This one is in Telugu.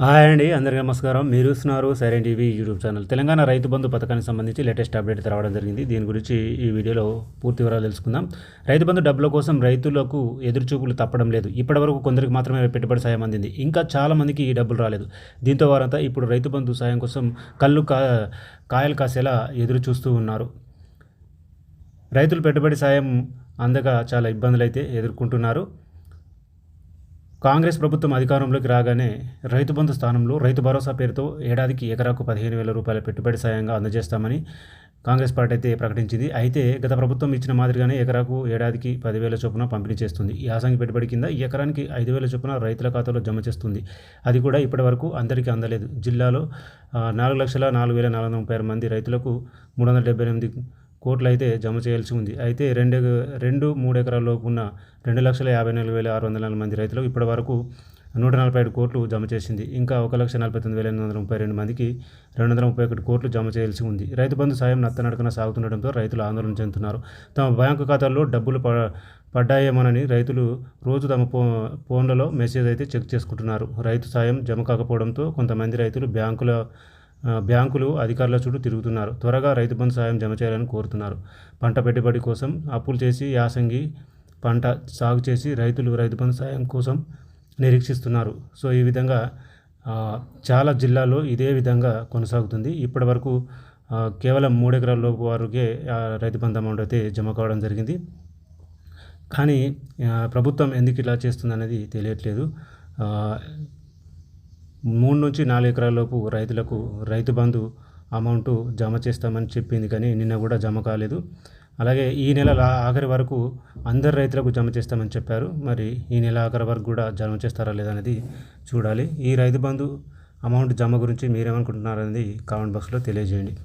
హాయ్ అండి అందరికీ నమస్కారం. మీరు చూస్తున్నారు Siren TV YouTube channel. Telangana Rythu Bandhu పథకానికి సంబంధించి లేటెస్ట్ అప్డేట్ రావడం జరిగింది. దీని గురించి ఈ వీడియోలో పూర్తి వివరాలు తెలుసుకుందాం. రైతు బంధు డబ్బుల కోసం రైతులకు ఎదురుచూపులు తప్పడం లేదు. ఇప్పటివరకు కొందరికి మాత్రమే పెట్టుబడి సాయం అందింది. ఇంకా చాలామందికి ఈ డబ్బులు రాలేదు. దీంతో వారంతా ఇప్పుడు రైతు బంధు సాయం కోసం కళ్ళు కా కాయలు కాసేలా ఎదురు చూస్తూ ఉన్నారు. రైతులు పెట్టుబడి సాయం అందక చాలా ఇబ్బందులు అయితే ఎదుర్కొంటున్నారు. కాంగ్రెస్ ప్రభుత్వం అధికారంలోకి రాగానే రైతు బంధు స్థానంలో రైతు భరోసా పేరుతో ఏడాదికి ఎకరాకు పదిహేను వేల రూపాయల పెట్టుబడి సాయంగా అందజేస్తామని కాంగ్రెస్ పార్టీ అయితే ప్రకటించింది. అయితే గత ప్రభుత్వం ఇచ్చిన మాదిరిగానే ఎకరాకు ఏడాదికి పదివేల చొప్పున పంపిణీ చేస్తుంది. ఈ యాసంగి పెట్టుబడి కింద ఎకరానికి ఐదు వేల చొప్పున రైతుల ఖాతాలో జమ చేస్తుంది. అది కూడా ఇప్పటి వరకు అందరికీ అందలేదు. జిల్లాలో నాలుగు లక్షల నాలుగు వేల నాలుగు వందల ముప్పై ఆరు మంది రైతులకు మూడు వందల డెబ్బై ఎనిమిది కోట్లు అయితే జమ చేయాల్సి ఉంది. అయితే రెండు రెండు మూడు ఎకరాల్లోపు ఉన్న రెండు లక్షల యాభై నాలుగు వేల ఆరు వందల నాలుగు మంది రైతులకు ఇప్పటి వరకు నూట నలభై ఏడు కోట్లు జమ చేసింది. ఇంకా ఒక లక్ష నలభై తొమ్మిది వేల ఎనిమిది వందల ముప్పై రెండు మందికి రెండు వందల ముప్పై ఒకటి కోట్లు జమ చేయాల్సి ఉంది. రైతు బంధు సాయం నత్తనడకన సాగుతుండటంతో రైతులు ఆందోళన చెందుతున్నారు. తమ బ్యాంకు ఖాతాల్లో డబ్బులు ప పడ్డాయేమోనని రైతులు రోజు తమ ఫో ఫోన్లలో మెసేజ్ అయితే చెక్ చేసుకుంటున్నారు. రైతు సాయం జమ కాకపోవడంతో కొంతమంది రైతులు బ్యాంకుల బ్యాంకులు అధికారుల చుట్టూ తిరుగుతున్నారు. త్వరగా రైతు బంధు సాయం జమ చేయాలని కోరుతున్నారు. పంట పెట్టుబడి కోసం అప్పులు చేసి యాసంగి పంట సాగు చేసి రైతులు రైతు బంధు సాయం కోసం నిరీక్షిస్తున్నారు. సో ఈ విధంగా చాలా జిల్లాల్లో ఇదే విధంగా కొనసాగుతుంది. ఇప్పటి వరకు కేవలం మూడు ఎకరాల లోపు వారికే రైతు బంధు అమౌంట్ అయితే జమ కావడం జరిగింది. కానీ ప్రభుత్వం ఎందుకు ఇలా చేస్తుంది అనేది తెలియట్లేదు మూడు నుంచి నాలుగు ఎకరాలలోపు రైతులకు రైతు బంధు అమౌంట్ జమ చేస్తామని చెప్పింది కానీ నిన్న కూడా జమ కాలేదు. అలాగే ఈ నెల ఆఖరి వరకు అందరు రైతులకు జమ చేస్తామని చెప్పారు. మరి ఈ నెల ఆఖరి వరకు కూడా జమ చేస్తారా లేదనేది చూడాలి. ఈ రైతు బంధు అమౌంట్ జమ గురించి మీరేమనుకుంటున్నారనేది కామెంట్ బాక్స్లో తెలియజేయండి.